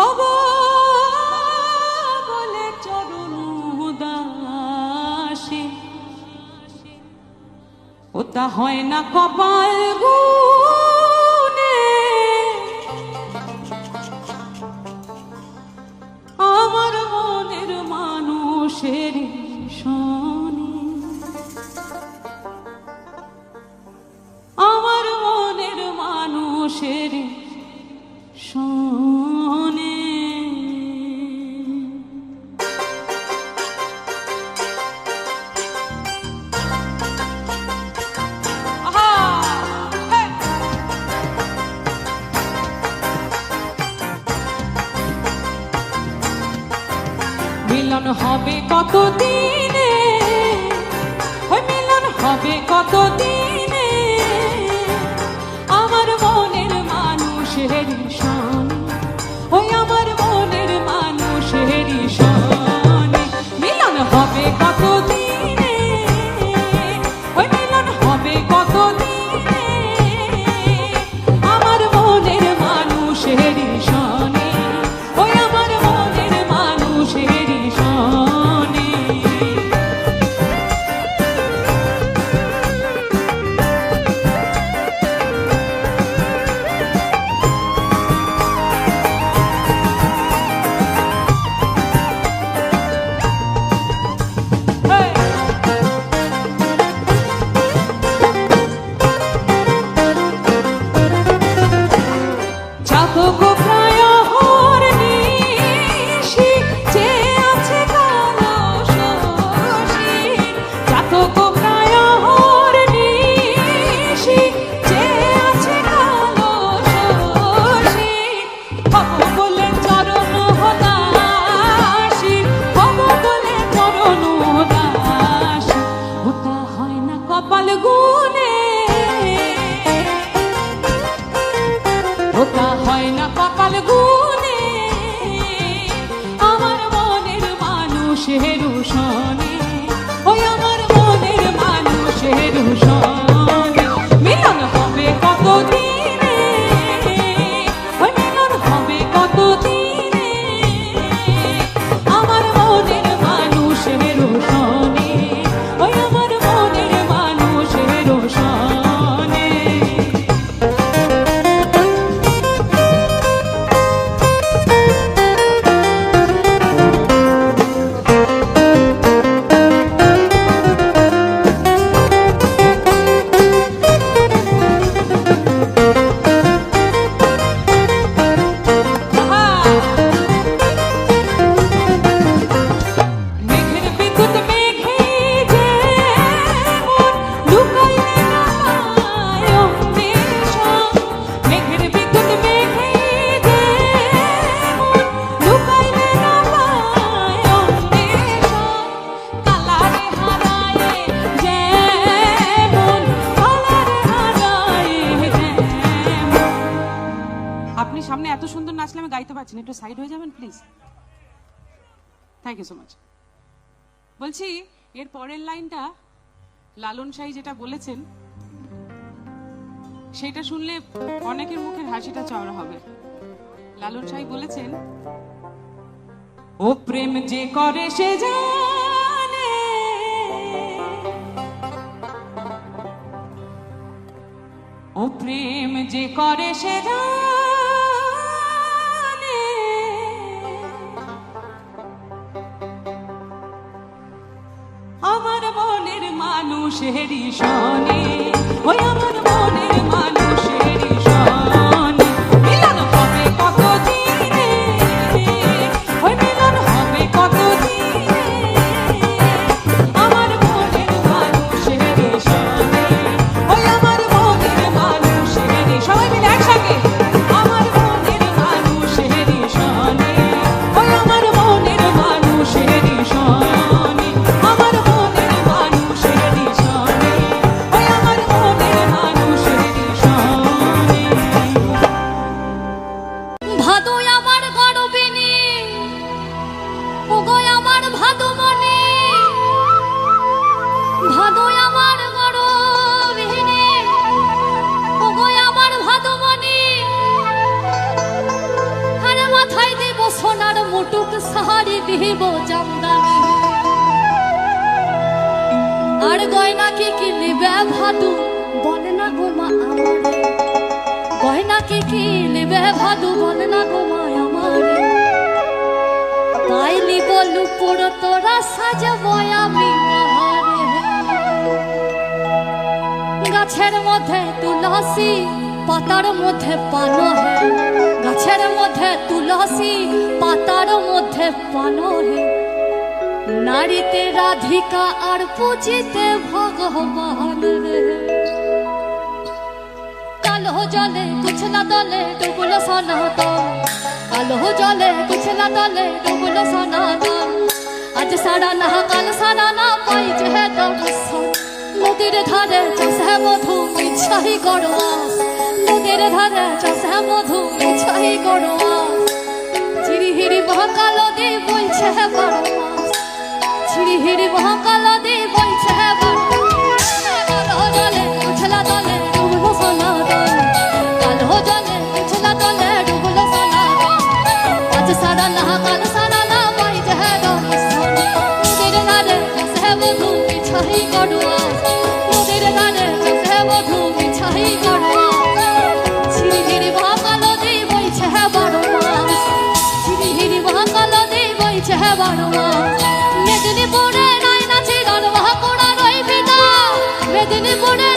হব বলে চরণ ও তা হয় না কপাল গো মিলন হবে কতদিনে? ওই মিলন হবে কতদিনে? ওটা হয় না কপাল গুনে আমার মনের মানুষ হেরু শোনে ওই আমার মনের মানুষ হেরু শোনে সাই যেটা বলেছেন সেটা শুনলে অনেকের মুখের হাসিটা চওড়া হবে। লালন সাই বলেছেন, ও প্রেম যে করে সে জানে, ও প্রেম যে করে সে জানে। মানুষেরই শোনে গয়না কি নেবে ভাদু বল না গো মায় আমারে? পাইলি বলু পুরো তোরা সাজাবো আমি গাছের মধ্যে তুলসী, পাতার মধ্যে পানো গাছের মধ্যে তুলসী, পাতার মধ্যে পানো নারীতে রাধিকা আর পুজিতে ভগবান রে। কালো জলে কুছলা দলে, ডুবলো সনাতন। কালো জলে কুছলা দলে, ডুবলো সনাতন। আজ সারা না কাল সারা না পাই যে নদীর ধারে চাষে মধু ইচ্ছাই করো নদীর ধারে চাষে মধু ইচ্ছাই করো আস। ঝিরিহিরি মহাকাল দে বইছে বারো মাস ঝিরিহিরি মহাকাল দে বইছে ইচ্ছাই করো নদীর ধারে চাষে মধু ইচ্ছাই করো ঝিরিঝিরি মহাকাল দে বইছে বারো ঝিরিঝিরি মহাকাল দে বইছে বারো মেদিনীপুরে নাই নাচি গান মহাকুড়া রই পিতা, মেদিনীপুরে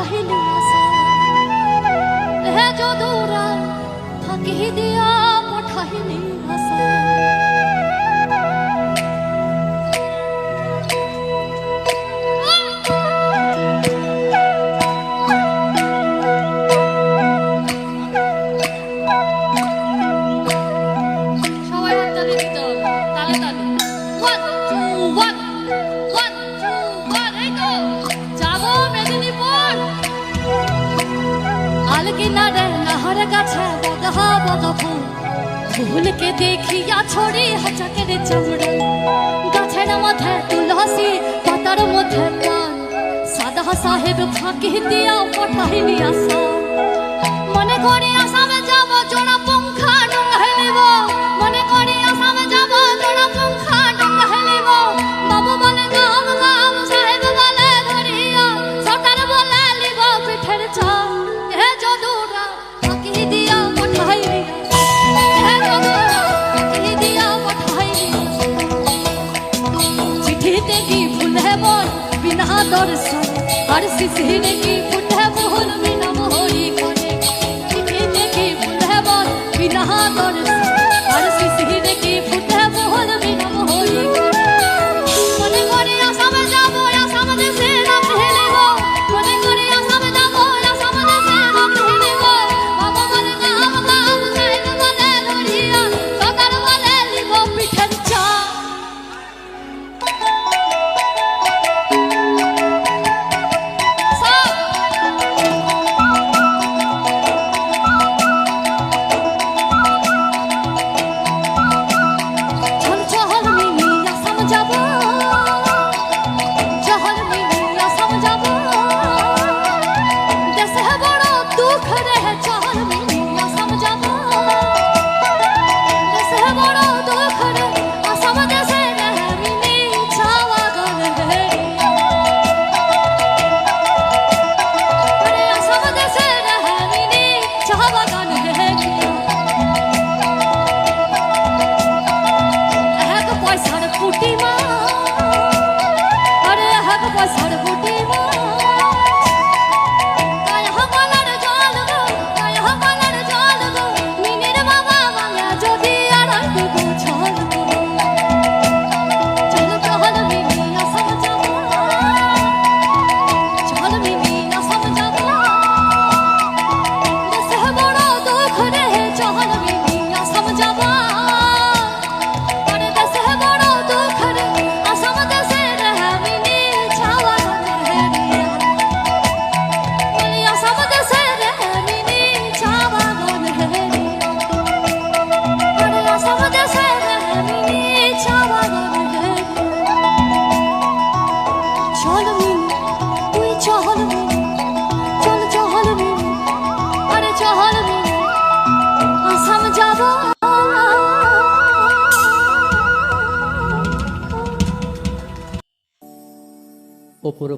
সাহিল হে যদুরা থাকিহি দিয়া পঠাহিলি আশা ফুলকে দেখিয়া ছড়ে হাজাকের চামড়ে। গাছের মধ্যে তুলসী, পাতার মধ্যে পান সাদা সাহেব ফাঁকি দিয়া পাঠাইনি আসা মনে করে আসামে যাব জোড়া Agora se firme aqui.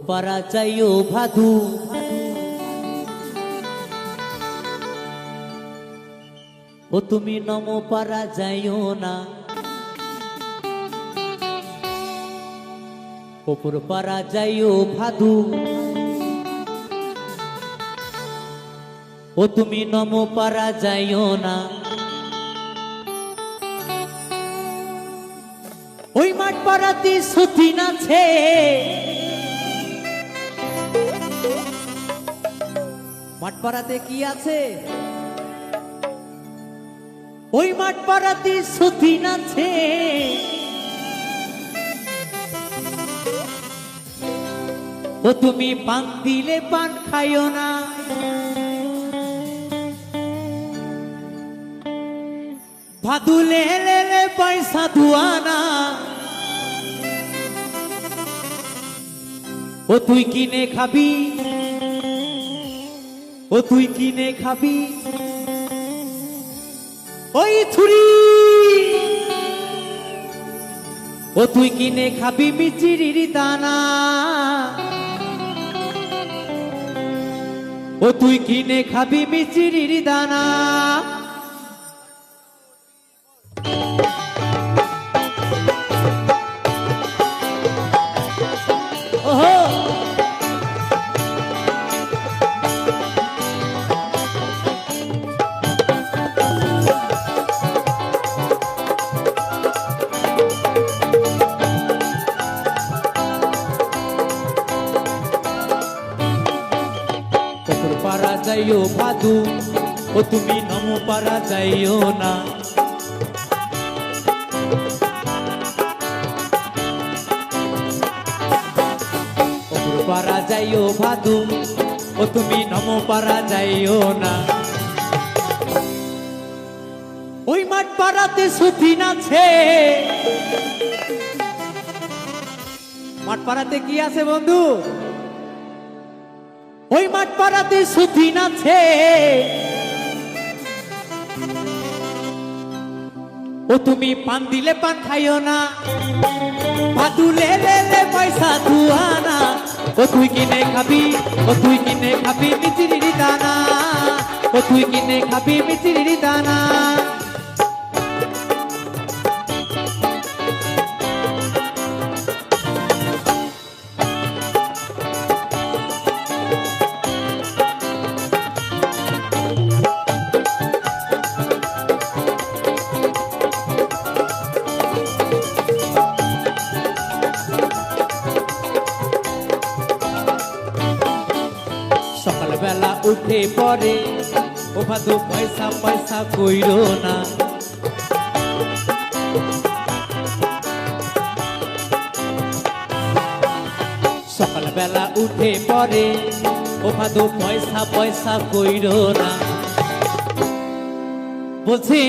ওপারা চাই ও ভাদু। ও তুমি নম পারা যাইও না। ওপর পারা যাইও ভাদু। ও তুমি নম পারা যাইও না। ওই মাঠ পাড়াতে সতীন নাছে মাঠপাড়াতে কি আছে? ওই মাঠপাড়াতে সুদিন আছে। ও তুমি পান দিলে পান খাইও না। ভাদুলে লেলে পয়সা ধুয়ানা ও তুই কিনে খাবি? ও তুই কিনে খাবি? ওই থুরি ও তুই কিনে খাবি মিচিরির দানা। ও তুই কিনে খাবি মিচিরির দানা। যাইও ভাদু ও তুমি নম পারা যাইও না। পারা যাইও ভাদু ও তুমি নম পারা যাইও না। ওই মাঠ পাড়াতে সুদিন আছে মাঠ পাড়াতে কি আছে বন্ধু? ওই মাঠ পাড়াতে সুদিন আছে ও তুমি পান দিলে পান খাইও না ভাদু লে লে লে পয়সা দুয়ানা ও তুই কিনে খাবি, ও তুই কিনে খাবি মিচিরি দানা। ও তুই কিনে খাবি মিচিরি দানা। ভাদু পয়সা পয়সা কইরো না। সকালবেলা উঠে পরে ও ভাদু পয়সা পয়সা কইরো না। বলছি,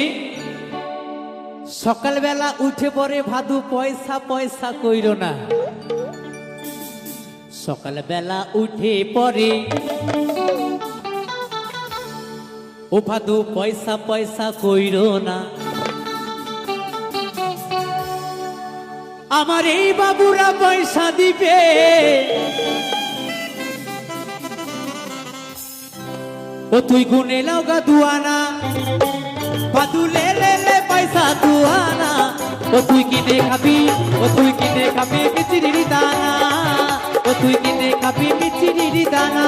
সকালবেলা উঠে পরে ভাদু পয়সা পয়সা কইরো না। সকালবেলা উঠে পরে ও পয়সা পয়সা কইর না। আমার এই বাবুরা পয়সা দিবে। ও তুই গুনে লগা দুয়ানা। ভাদু লে লে লে পয়সা দুয়ানা। ও তুই কিনে খাবি, ও তুই কিনে খাবি মিচিরির দানা। ও তুই কিনে খাবি মিচিরির দানা।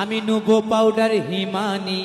আমি নুবো পাউডার হিমানি।